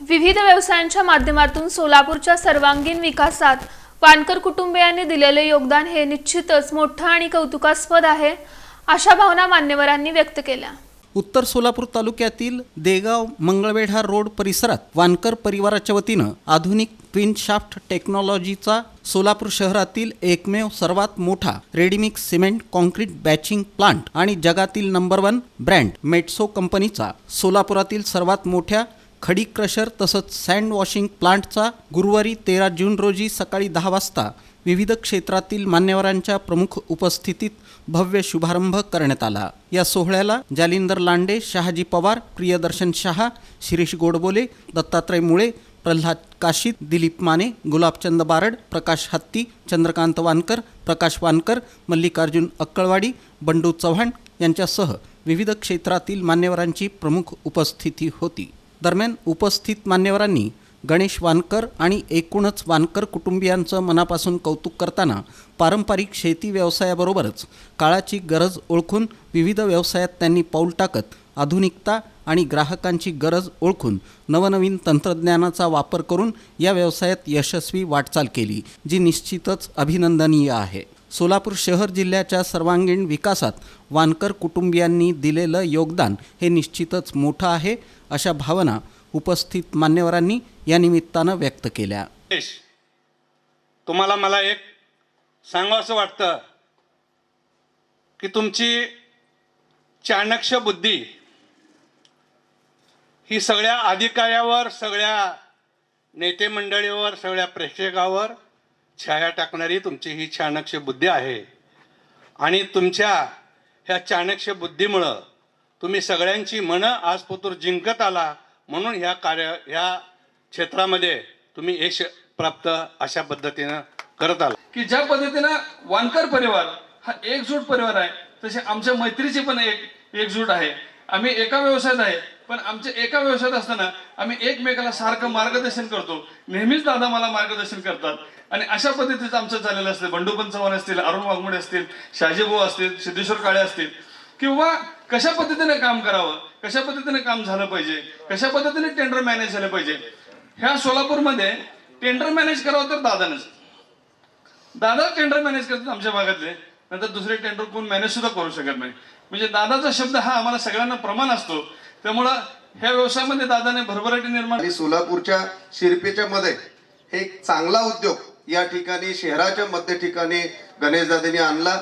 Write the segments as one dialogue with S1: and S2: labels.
S1: विविध व्यवसायांच्या माध्यमातून सोलापूरच्या सर्वांगीण विकासात वानकर कुटुंबियांनी दिलेले योगदान हे निश्चितच मोठं आणि कौतुकास्पद आहे अशा भावना मान्यवरांनी व्यक्त केल्या.
S2: उत्तर सोलापूर तालुक्यातील देगाव मंगळवेढा रोड परिसरात वानकर परिवाराच्या वतीनं आधुनिक ट्विन शाफ्ट टेक्नॉलॉजीचा सोलापूर शहरातील एकमेव सर्वात मोठा ready mix cement concrete batching plant आणि जगातील नंबर वन ब्रँड मेट्सो कंपनीचा सोलापुरातील सर्वात मोठ्या खडी क्रशर तसंच सँड वॉशिंग प्लांटचा गुरुवारी तेरा जून रोजी सकाळी दहा वाजता विविध क्षेत्रातील मान्यवरांच्या प्रमुख उपस्थितीत भव्य शुभारंभ करण्यात आला. या सोहळ्याला जालिंदर लांडे शहाजी पवार प्रियदर्शन शहा शिरीष गोडबोले दत्तात्रय मुळे प्रल्हाद काशीद दिलीप माने गुलाबचंद बारड प्रकाश हत्ती चंद्रकांत वानकर प्रकाश वानकर मल्लिकार्जुन अक्कळवाडी बंडू चव्हाण यांच्यासह विविध क्षेत्रातील मान्यवरांची प्रमुख उपस्थिती होती. दरम्यान उपस्थित मान्यवरांनी गणेश वानकर आणि एकूणच वानकर कुटुंबियांचं मनापासून कौतुक करताना पारंपरिक शेती व्यवसायाबरोबरच काळाची गरज ओळखून विविध व्यवसायात त्यांनी पाऊल टाकत आधुनिकता आणि ग्राहकांची गरज ओळखून नवनवीन तंत्रज्ञानाचा वापर करून या व्यवसायात यशस्वी वाटचाल केली जी निश्चितच अभिनंदनीय आहे. सोलापूर शहर जिल्ह्याच्या सर्वांगीण विकासात वानकर कुटुंबियांनी दिलेलं योगदान हे निश्चितच मोठं आहे अशा भावना उपस्थित मान्यवरांनी या निमित्तानं व्यक्त केल्या.
S3: तुम्हाला मला एक सांगावंसं वाटतं की तुमची चाणक्य बुद्धी ही सगळ्या अधिकाऱ्यावर सगळ्या नेते मंडळीवर सगळ्या प्रेक्षकावर छाया टाकणारी तुमची ही चाणक्य बुद्धी आहे. आणि तुमच्या ह्या चाणक्य बुद्धीमुळं तुम्ही सगळ्यांची मनं आज पुतूर जिंकत आला म्हणून ह्या कार्य ह्या क्षेत्रामध्ये तुम्ही यश प्राप्त अशा पद्धतीनं करत आला.
S4: की ज्या पद्धतीनं वानकर परिवार हा एकजूट परिवार आहे तसे आमच्या मैत्रीची पण एक एकजूट आहे. आम्ही एका व्यवसायात आहे. पण आमच्या एका व्यवसायात असताना आम्ही एकमेकाला सारखं मार्गदर्शन करतो. नेहमीच दादा मला मार्गदर्शन करतात. आणि अशा पद्धतीचं आमचं चाललेलं असतं. बंडूपन चव्हाण असतील अरुण वाघमोडे असतील शाजीभाऊ असतील सिद्धेश्वर काळे असतील. किंवा कशा पद्धतीने काम करावं कशा पद्धतीने काम झालं पाहिजे कशा पद्धतीने टेंडर मॅनेज झालं पाहिजे ह्या सोलापूरमध्ये टेंडर मॅनेज करावं तर दादानच. दादा टेंडर मॅनेज करतात आमच्या भागातले. नंतर दुसरे टेंडर कोण मॅनेज सुद्धा करू शकत नाही. म्हणजे दादाचा शब्द हा आम्हाला सगळ्यांना प्रमाण असतो. त्यामुळं ह्या व्यवसायामध्ये दादाने भरभराटी निर्माण
S5: सोलापूरच्या शिरपेच्या मध्ये एक चांगला उद्योग या ठिकाणी शहराच्या मध्य ठिकाणी गणेशदादांनी आणला.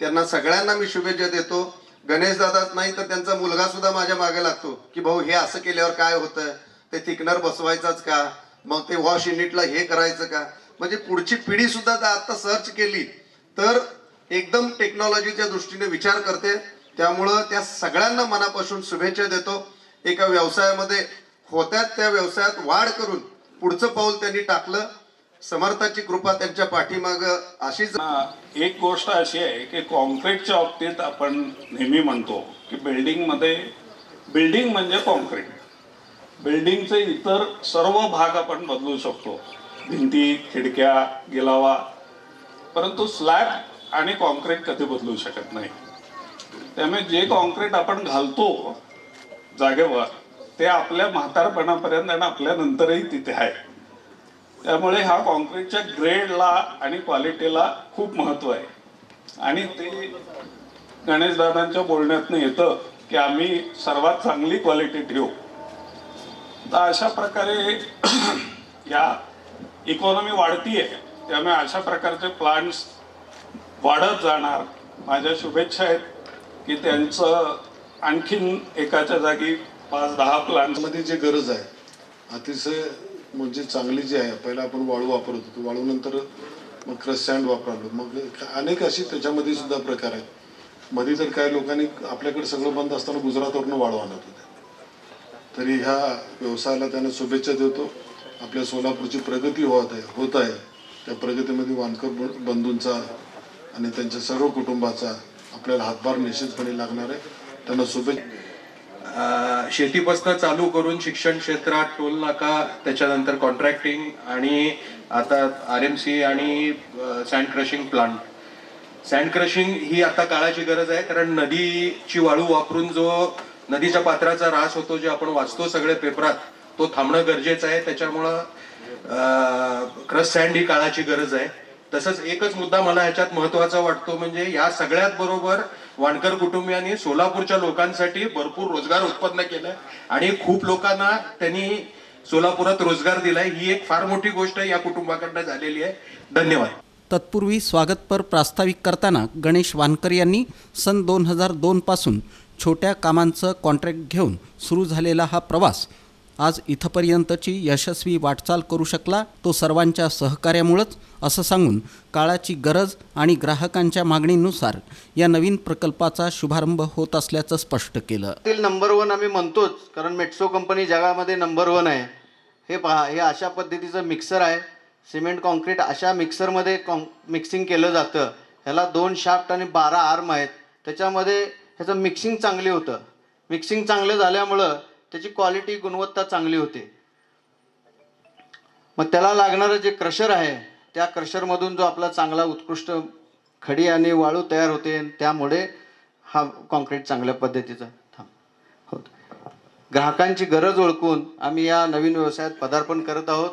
S5: त्यांना सगळ्यांना मी शुभेच्छा देतो. गणेशदादाच नाही तर त्यांचा मुलगा सुद्धा माझ्या मागे लागतो की भाऊ हे असं केल्यावर काय होतं? ते थिकनर बसवायचाच का? मग ते वॉश युनिटला हे करायचं का? म्हणजे पुढची पिढी सुद्धा जर आता सर्च केली तर एकदम टेक्नॉलॉजीच्या दृष्टीने विचार करते. त्यामुळं त्या सगळ्यांना मनापासून शुभेच्छा देतो. एका व्यवसायामध्ये होत्यात त्या व्यवसायात वाढ करून पुढचं पाऊल त्यांनी टाकलं. समर्थाची कृपा त्यांच्या पाठीमाग अशीच
S6: एक गोष्ट अशी आहे की कॉन्क्रीटच्या बाबतीत आपण नेहमी म्हणतो की बिल्डिंगमध्ये बिल्डिंग म्हणजे कॉन्क्रीट. बिल्डिंगचे इतर सर्व भाग आपण बदलू शकतो. भिंती खिडक्या गिलावा. परंतु स्लॅब आणि कॉन्क्रीट कधी बदलू शकत नाही. त्यामुळे जे कॉन्क्रीट आपण घालतो जागेवर ते आपल्या म्हातारपणापर्यंत आणि आपल्या नंतरही तिथे आहे. त्यामुळे हा कॉन्क्रीटच्या ग्रेडला आणि क्वालिटीला खूप महत्त्व आहे. आणि ते गणेशदादांच्या बोलण्यातनं येतं की आम्ही सर्वात चांगली क्वालिटी ठेवू. तर अशा प्रकारे या इकॉनॉमी वाढती आहे त्यामुळे अशा प्रकारचे प्लांट्स वाढत जाणार. माझ्या शुभेच्छा आहेत. की त्यांचं आणखीन एकाच्या जागी पाच दहा प्लांटमध्ये
S7: जे जी गरज आहे अतिशय म्हणजे चांगली जी आहे पहिला आपण वाळू वापरत होतो. वाळू नंतर मग क्रस सँड वापरलो. मग अनेक अशी त्याच्यामध्ये सुद्धा प्रकार आहेत. मध्ये तर काही लोकांनी आपल्याकडे सगळं बंद असताना गुजरातवरनं वाळू आणत होते. तरी ह्या व्यवसायाला त्यांना शुभेच्छा देतो. आपल्या सोलापूरची प्रगती होत आहे होत आहे. त्या प्रगतीमध्ये वानकर ब- बंधूंचा आणि त्यांच्या सर्व कुटुंबाचा आपल्याला हातभार निश्चितपणे लागणार आहे. त्यांना शुभेच्छा
S8: शेतीपासून चालू करून शिक्षण क्षेत्रात टोल नाका त्याच्यानंतर कॉन्ट्रॅक्टिंग आणि आता आर एम सी आणि sand crushing plant sand crushing ही आता काळाची गरज आहे कारण नदीची वाळू वापरून जो नदीच्या पात्राचा ऱ्हास होतो जे आपण वाचतो सगळे पेपरात तो थांबणं गरजेचं आहे. त्याच्यामुळं क्रस सँड ही काळाची गरज आहे. तसंच एकच मुद्दा मला ह्याच्यात महत्त्वाचा वाटतो म्हणजे या सगळ्यात बरोबर वाणकर कुटुंबियांनी सोलापूरच्या लोकांसाठी भरपूर रोजगार उत्पन्न केलाय आणि खूप लोकांना त्यांनी सोलापुरात रोजगार दिलाय. ही एक फार मोठी गोष्ट या कुटुंबाकडनं झालेली आहे. धन्यवाद.
S2: तत्पूर्वी स्वागतपर प्रास्ताविक करताना गणेश वानकर यांनी सन दोन हजार दोनपासून छोट्या कामांचं कॉन्ट्रॅक्ट घेऊन सुरू झालेला हा प्रवास आज इथपर्यंतची यशस्वी वाटचाल करू शकला तो सर्वांच्या सहकार्यामुळंच असं सांगून काळाची गरज आणि ग्राहकांच्या मागणीनुसार या नवीन प्रकल्पाचा शुभारंभ होत असल्याचं स्पष्ट केलं.
S9: नंबर वन आम्ही म्हणतोच कारण मेट्सो कंपनी जगामध्ये नंबर वन आहे. हे पहा हे अशा पद्धतीचं मिक्सर आहे. सिमेंट कॉन्क्रीट अशा मिक्सरमध्ये कॉन मिक्सिंग केलं जातं. ह्याला दोन शाफ्ट आणि बारा आर्म आहेत. त्याच्यामध्ये ह्याचं मिक्सिंग चांगली होतं. मिक्सिंग चांगलं झाल्यामुळं त्याची क्वालिटी गुणवत्ता चांगली होते. मग त्याला लागणारं जे क्रशर आहे त्या क्रशरमधून जो आपला चांगला उत्कृष्ट खडी आणि वाळू तयार होते त्यामुळे हा कॉन्क्रीट चांगल्या पद्धतीचा थांब. होत ग्राहकांची गरज ओळखून आम्ही या नवीन व्यवसायात पदार्पण करत आहोत.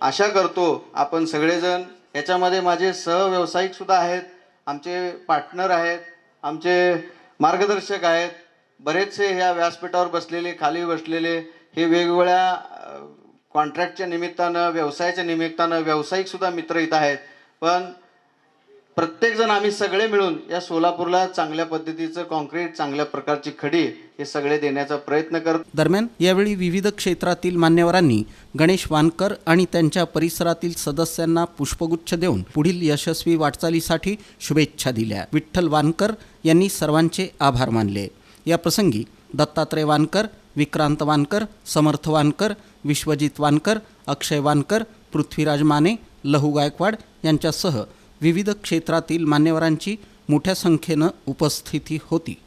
S9: आशा करतो आपण सगळेजण याच्यामध्ये माझे सहव्यावसायिकसुद्धा आहेत आमचे पार्टनर आहेत आमचे मार्गदर्शक आहेत. बरेचसे ह्या व्यासपीठावर बसलेले खाली बसलेले हे वेगवेगळ्या कॉन्ट्रॅक्टच्या निमित्तानं व्यवसायाच्या निमित्तानं व्यावसायिकसुद्धा मित्र इथं आहेत. पण प्रत्येकजण आम्ही सगळे मिळून या सोलापूरला चांगल्या पद्धतीचं कॉन्क्रीट चांगल्या प्रकारची खडी हे सगळे देण्याचा प्रयत्न करत
S2: दरम्यान यावेळी विविध क्षेत्रातील मान्यवरांनी गणेश वानकर आणि त्यांच्या परिसरातील सदस्यांना पुष्पगुच्छ देऊन पुढील यशस्वी वाटचालीसाठी शुभेच्छा दिल्या. विठ्ठल वानकर यांनी सर्वांचे आभार मानले. या प्रसंगी दत्तात्रय वानकर विक्रांत वानकर समर्थ वानकर विश्वजित वानकर अक्षय वानकर पृथ्वीराज माने लहू गायकवाड यांच्यासह विविध क्षेत्रातील मान्यवरांची मोठ्या संख्येनं उपस्थिती होती.